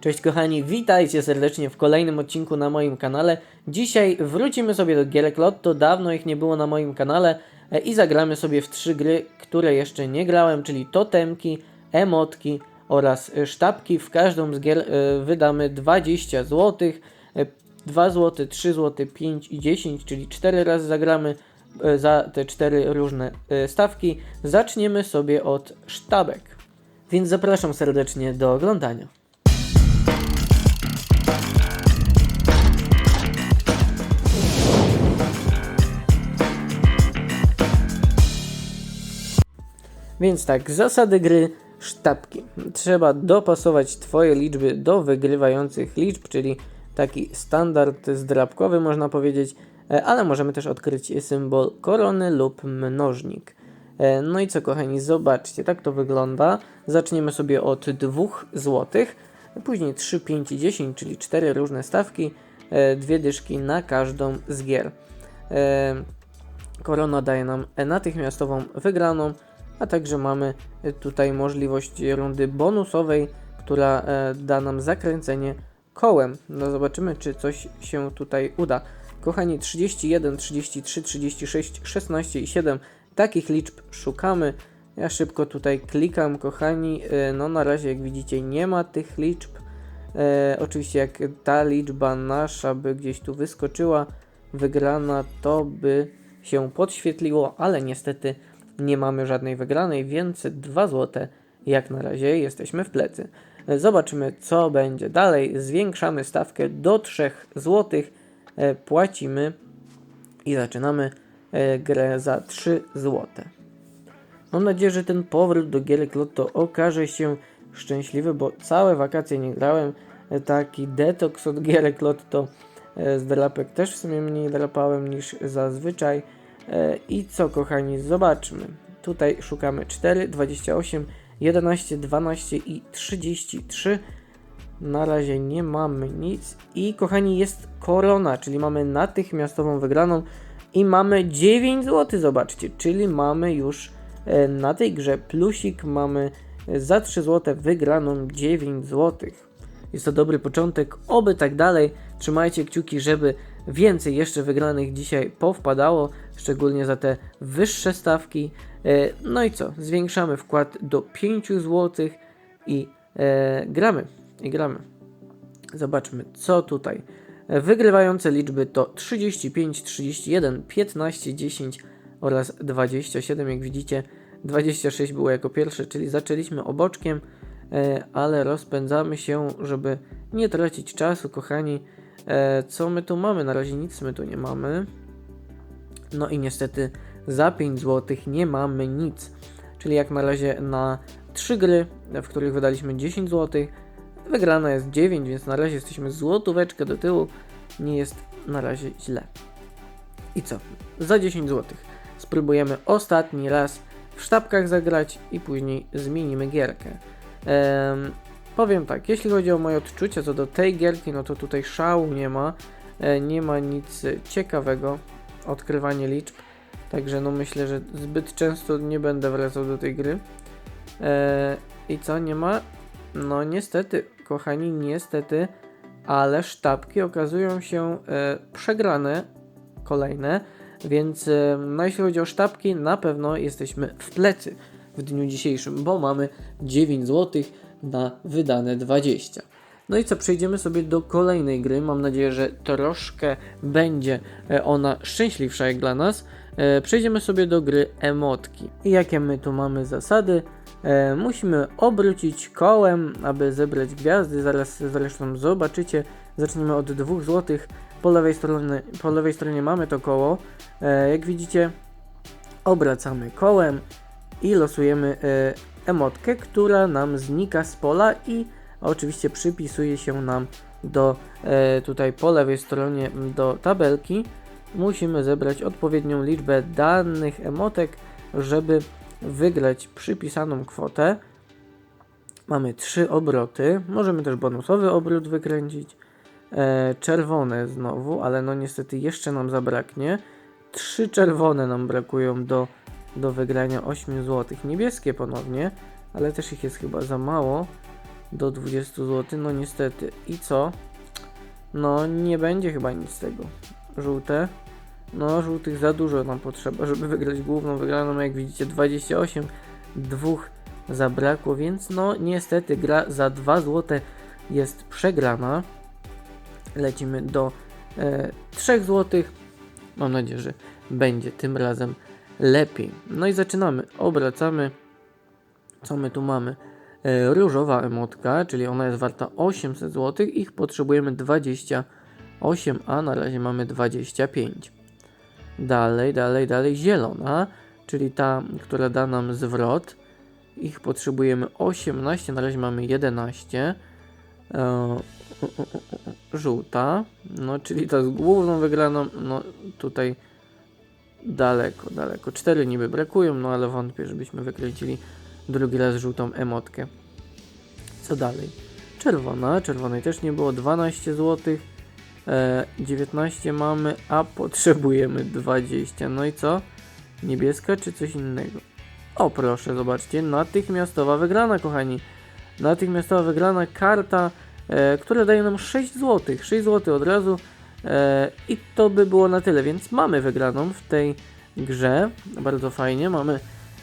Cześć kochani, witajcie serdecznie w kolejnym odcinku na moim kanale. Dzisiaj wrócimy sobie do gierek Lotto, dawno ich nie było na moim kanale e, i zagramy sobie w trzy gry, które jeszcze nie grałem, czyli totemki, emotki oraz sztabki. W każdą z gier e, wydamy 20 zł, 2 zł, 3 zł, 5 i 10, czyli 4 razy zagramy e, za te cztery różne stawki. Zaczniemy sobie od sztabek. Więc zapraszam serdecznie do oglądania. Więc tak, zasady gry sztabki. Trzeba dopasować Twoje liczby do wygrywających liczb, czyli taki standard zdrabkowy można powiedzieć, e, ale możemy też odkryć symbol korony lub mnożnik. E, No i co kochani, zobaczcie, tak to wygląda. Zaczniemy sobie od 2 zł, później 3, 5 i 10, czyli 4 różne stawki, e, dwie dyszki na każdą z gier. Korona daje nam natychmiastową wygraną, a także mamy e, tutaj możliwość rundy bonusowej, która e, da nam zakręcenie kołem. No zobaczymy, czy coś się tutaj uda. Kochani, 31, 33, 36, 16 i 7 takich liczb szukamy. Ja szybko tutaj klikam, kochani. E, No na razie, jak widzicie, nie ma tych liczb. E, oczywiście, jak ta liczba nasza by gdzieś tu wyskoczyła, wygrana, to by się podświetliło, ale niestety nie mamy żadnej wygranej, więc 2 zł jak na razie jesteśmy w plecy. Zobaczymy, co będzie dalej. Zwiększamy stawkę do 3 zł, e, płacimy i zaczynamy e, grę za 3 zł. Mam nadzieję, że ten powrót do gierek Lotto okaże się szczęśliwy, bo całe wakacje nie grałem. E, Taki detoks od gierek Lotto. Z drapek też w sumie mniej drapałem niż zazwyczaj. E, I co kochani, zobaczmy. Tutaj szukamy 4, 28, 11, 12 i 33. Na razie nie mamy nic. I kochani, jest korona, czyli mamy natychmiastową wygraną. I mamy 9 zł, zobaczcie, czyli mamy już e, na tej grze plusik. Mamy e, za 3 zł wygraną 9 zł. Jest to dobry początek, oby tak dalej. Trzymajcie kciuki, żeby więcej jeszcze wygranych dzisiaj powpadało, szczególnie za te wyższe stawki. E, No i co? Zwiększamy wkład do 5 zł i e, gramy. I gramy. Zobaczmy, co tutaj. Wygrywające liczby to 35, 31, 15, 10 oraz 27. Jak widzicie, 26 było jako pierwsze, czyli zaczęliśmy oboczkiem, e, ale rozpędzamy się, żeby nie tracić czasu, kochani. Co my tu mamy? Na razie nic my tu nie mamy. No i niestety za 5 zł nie mamy nic. Czyli jak na razie na 3 gry, w których wydaliśmy 10 zł, wygrana jest 9, więc na razie jesteśmy złotóweczkę do tyłu. Nie jest na razie źle. I co? Za 10 zł spróbujemy ostatni raz w sztabkach zagrać i później zmienimy gierkę. Em, powiem tak, jeśli chodzi o moje odczucia co do tej gierki, no to tutaj szału nie ma. E, nie ma nic ciekawego. Odkrywanie liczb. Także no myślę, że zbyt często nie będę wracał do tej gry. E, I co, nie ma? No niestety, kochani, niestety, ale sztabki okazują się e, przegrane, kolejne, więc e, no jeśli chodzi o sztabki, na pewno jesteśmy w plecy w dniu dzisiejszym, bo mamy 9 zł na wydane 20. No i co, przejdziemy sobie do kolejnej gry. Mam nadzieję, że troszkę będzie e, ona szczęśliwsza jak dla nas. E, Przejdziemy sobie do gry emotki. I jakie my tu mamy zasady? E, musimy obrócić kołem, aby zebrać gwiazdy. Zaraz zresztą zobaczycie. Zaczniemy od 2 zł. Po lewej stronie, po lewej stronie mamy to koło. Jak widzicie, obracamy kołem i losujemy emotkę, która nam znika z pola i oczywiście przypisuje się nam do e, tutaj po lewej stronie do tabelki. Musimy zebrać odpowiednią liczbę danych emotek, żeby wygrać przypisaną kwotę. Mamy trzy obroty. Możemy też bonusowy obrót wykręcić. E, czerwone znowu, ale no niestety jeszcze nam zabraknie. Trzy czerwone nam brakują do, do wygrania 8 zł. Niebieskie ponownie, ale też ich jest chyba za mało. Do 20 zł. No niestety. I co? No nie będzie chyba nic z tego. Żółte. No żółtych za dużo nam potrzeba, żeby wygrać główną wygraną. Jak widzicie 28. Dwóch zabrakło, więc no niestety gra za 2 zł jest przegrana. Lecimy do e, 3 zł. Mam nadzieję, że będzie tym razem lepiej. No i zaczynamy. Obracamy. Co my tu mamy? E, różowa emotka, czyli ona jest warta 800 zł. Ich potrzebujemy 28, a na razie mamy 25. Dalej, dalej, dalej. Zielona, czyli ta, która da nam zwrot. Ich potrzebujemy 18, na razie mamy 11. E, żółta, no czyli ta z główną wygraną, no tutaj daleko, daleko. Cztery niby brakują, no ale wątpię, żebyśmy wykręcili drugi raz żółtą emotkę. Co dalej? Czerwona, czerwonej też nie było, 12 zł. E, 19 mamy, a potrzebujemy 20. No i co? Niebieska czy coś innego? O proszę, zobaczcie, natychmiastowa wygrana, kochani. Natychmiastowa wygrana karta, e, która daje nam 6 zł. 6 zł od razu. E, I to by było na tyle, więc mamy wygraną w tej grze. Bardzo fajnie. Mamy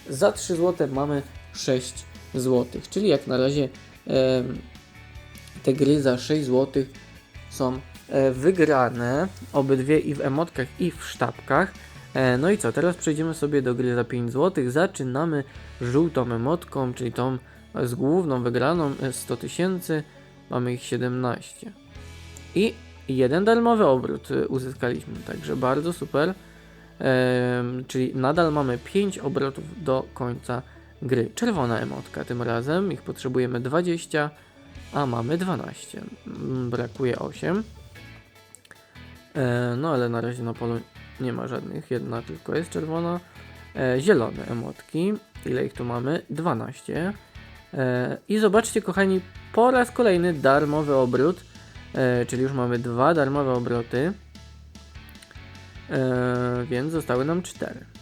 za 3 zł mamy 6 zł. Czyli jak na razie e, te gry za 6 zł są e, wygrane. Obydwie i w emotkach, i w sztabkach. E, no i co, teraz przejdziemy sobie do gry za 5 zł. Zaczynamy żółtą emotką, czyli tą z główną wygraną e, 100 tysięcy. Mamy ich 17. I jeden darmowy obrót uzyskaliśmy, także bardzo super. Czyli nadal mamy 5 obrotów do końca gry. Czerwona emotka tym razem, ich potrzebujemy 20, a mamy 12. Mm, Brakuje 8. E, no ale na razie na polu nie ma żadnych, jedna tylko jest czerwona. E, zielone emotki, ile ich tu mamy? 12. E, I zobaczcie kochani, po raz kolejny darmowy obrót, e, czyli już mamy dwa darmowe obroty, e, więc zostały nam cztery.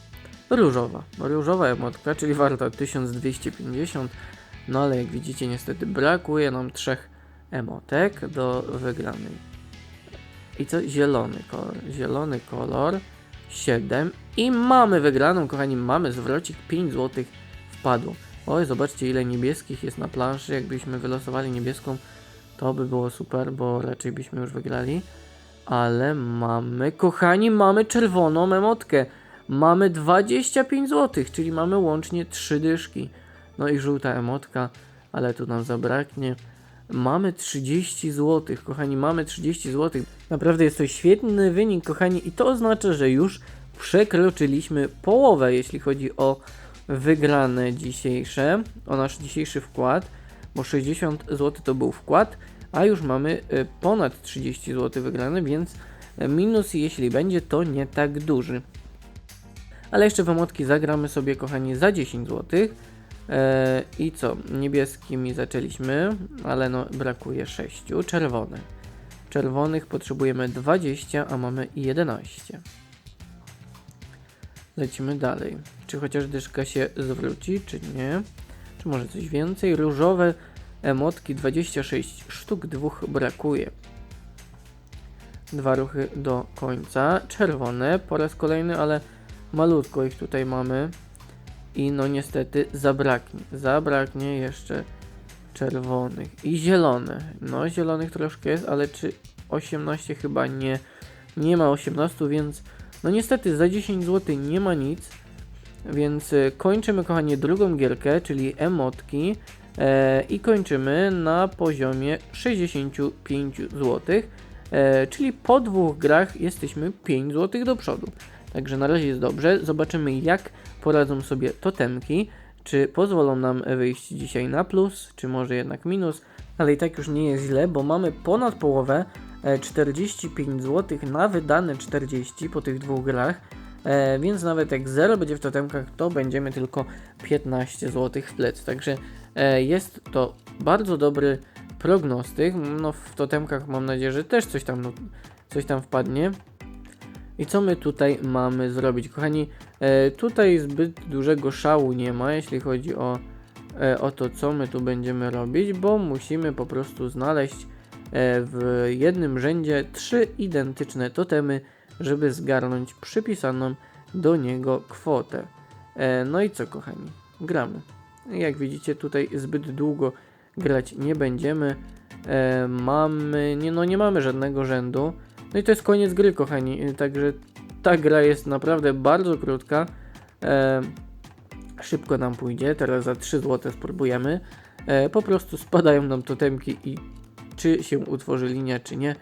Różowa, różowa emotka, czyli warta 1250, no ale jak widzicie niestety brakuje nam trzech emotek do wygranej. I co? Zielony kolor, zielony kolor, 7 i mamy wygraną, kochani, mamy zwrocik 5 zł wpadło. Oj, zobaczcie ile niebieskich jest na planszy. Jakbyśmy wylosowali niebieską, to by było super, bo raczej byśmy już wygrali. Ale mamy, kochani, mamy czerwoną emotkę. Mamy 25 zł, czyli mamy łącznie 3 dyszki. No i żółta emotka, ale tu nam zabraknie. Mamy 30 zł, kochani, mamy 30 zł. Naprawdę jest to świetny wynik, kochani, i to oznacza, że już przekroczyliśmy połowę, jeśli chodzi o wygrane dzisiejsze, o nasz dzisiejszy wkład, bo 60 zł to był wkład, a już mamy y, ponad 30 zł wygrane, więc minus jeśli będzie to nie tak duży. Ale jeszcze w emotki zagramy sobie kochani za 10 zł. E, I co? Niebieskimi zaczęliśmy, ale no brakuje 6. Czerwone. Czerwonych potrzebujemy 20, a mamy 11. Lecimy dalej. Czy chociaż dyszka się zwróci, czy nie? Czy może coś więcej? Różowe emotki 26 sztuk, dwóch brakuje. Dwa ruchy do końca. Czerwone po raz kolejny, ale malutko ich tutaj mamy. I no niestety zabraknie. Zabraknie jeszcze czerwonych. I zielone. No zielonych troszkę jest, ale czy 18 chyba nie. Nie ma 18, więc no niestety za 10 zł nie ma nic. Więc y, kończymy kochanie drugą gierkę, czyli emotki. E, I kończymy na poziomie 65 zł. E, czyli po dwóch grach jesteśmy 5 zł do przodu. Także na razie jest dobrze. Zobaczymy jak poradzą sobie totemki. Czy pozwolą nam wyjść dzisiaj na plus, czy może jednak minus. Ale i tak już nie jest źle, bo mamy ponad połowę e, 45 zł na wydane 40 po tych dwóch grach. E, więc nawet jak 0 będzie w totemkach, to będziemy tylko 15 zł w plec. Także e, jest to bardzo dobry prognostyk. No w totemkach mam nadzieję, że też coś tam, no, coś tam wpadnie. I co my tutaj mamy zrobić? Kochani, e, tutaj zbyt dużego szału nie ma, jeśli chodzi o e, o to, co my tu będziemy robić, bo musimy po prostu znaleźć e, w jednym rzędzie trzy identyczne totemy, żeby zgarnąć przypisaną do niego kwotę. No i co, kochani? Gramy. Jak widzicie, tutaj zbyt długo grać nie będziemy. Mamy, nie, no nie mamy żadnego rzędu. No i to jest koniec gry, kochani. E, Także ta gra jest naprawdę bardzo krótka. E, szybko nam pójdzie. Teraz za 3 zł spróbujemy. E, po prostu spadają nam totemki i czy się utworzy linia, czy nie,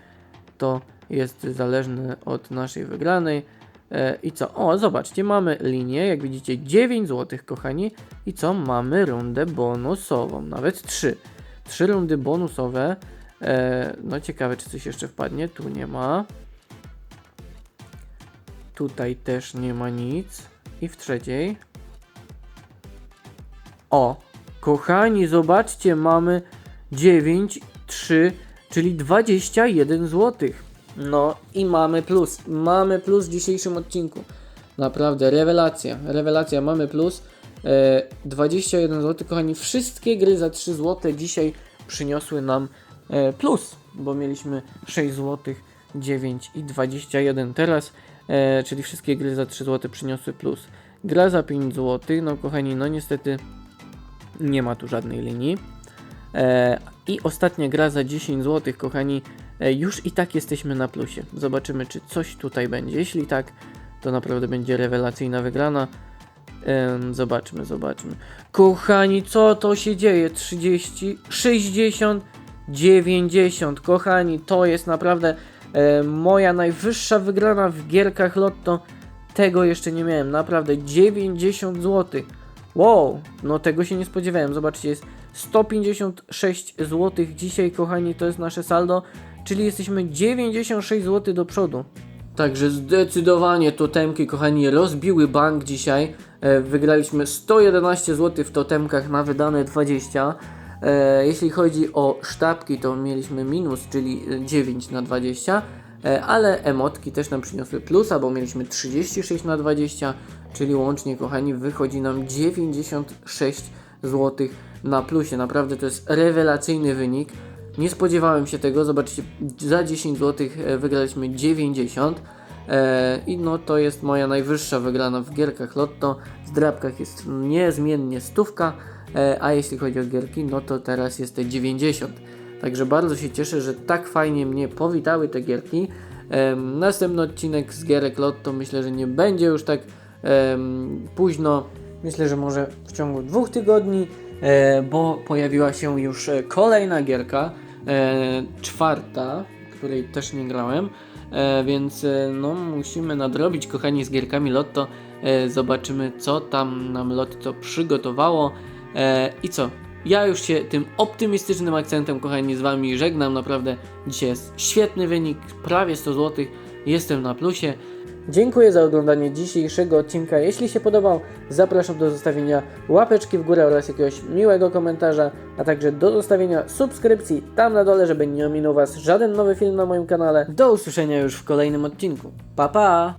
to jest zależne od naszej wygranej. E, I co? O, zobaczcie, mamy linię, jak widzicie 9 zł, kochani. I co? Mamy rundę bonusową, nawet 3. 3 rundy bonusowe. E, no ciekawe, czy coś jeszcze wpadnie. Tu nie ma. Tutaj też nie ma nic. I w trzeciej. O, kochani, zobaczcie, mamy 9, 3, czyli 21 zł. No i mamy plus. Mamy plus w dzisiejszym odcinku. Naprawdę, rewelacja. Rewelacja, mamy plus. E, 21 zł, kochani. Wszystkie gry za 3 zł dzisiaj przyniosły nam plus, bo mieliśmy 6 zł, 9 i 21 teraz, e, czyli wszystkie gry za 3 zł przyniosły plus. Gra za 5 zł, no kochani, no niestety nie ma tu żadnej linii. E, I ostatnia gra za 10 zł, kochani. E, już i tak jesteśmy na plusie. Zobaczymy, czy coś tutaj będzie. Jeśli tak, to naprawdę będzie rewelacyjna wygrana. Zobaczmy, zobaczmy. Kochani, co to się dzieje? 30, 60, 90. Kochani, to jest naprawdę e, moja najwyższa wygrana w gierkach Lotto. Tego jeszcze nie miałem. Naprawdę 90 zł. Wow, no tego się nie spodziewałem. Zobaczcie, jest 156 zł dzisiaj, kochani, to jest nasze saldo, czyli jesteśmy 96 zł do przodu. Także zdecydowanie totemki, kochani, rozbiły bank dzisiaj. E, wygraliśmy 111 zł w totemkach na wydane 20. E, jeśli chodzi o sztabki, to mieliśmy minus, czyli e, 9 na 20. E, ale emotki też nam przyniosły plusa, bo mieliśmy 36 na 20, czyli łącznie, kochani, wychodzi nam 96 zł na plusie. Naprawdę to jest rewelacyjny wynik. Nie spodziewałem się tego, zobaczcie, za 10 zł wygraliśmy 90 e, i no to jest moja najwyższa wygrana w gierkach Lotto. W drapkach jest niezmiennie stówka, e, a jeśli chodzi o gierki, no to teraz jest te 90. Także bardzo się cieszę, że tak fajnie mnie powitały te gierki. Następny odcinek z gierek Lotto myślę, że nie będzie już tak późno. Myślę, że może w ciągu dwóch tygodni, e, bo pojawiła się już e, kolejna gierka, e, czwarta, której też nie grałem, e, więc e, no musimy nadrobić, kochani, z gierkami Lotto. E, zobaczymy, co tam nam Lotto przygotowało. E, I co? Ja już się tym optymistycznym akcentem, kochani, z Wami żegnam. Naprawdę dzisiaj jest świetny wynik, prawie 100 zł. Jestem na plusie. Dziękuję za oglądanie dzisiejszego odcinka. Jeśli się podobał, zapraszam do zostawienia łapeczki w górę oraz jakiegoś miłego komentarza, a także do zostawienia subskrypcji tam na dole, żeby nie ominął Was żaden nowy film na moim kanale. Do usłyszenia już w kolejnym odcinku. Pa pa!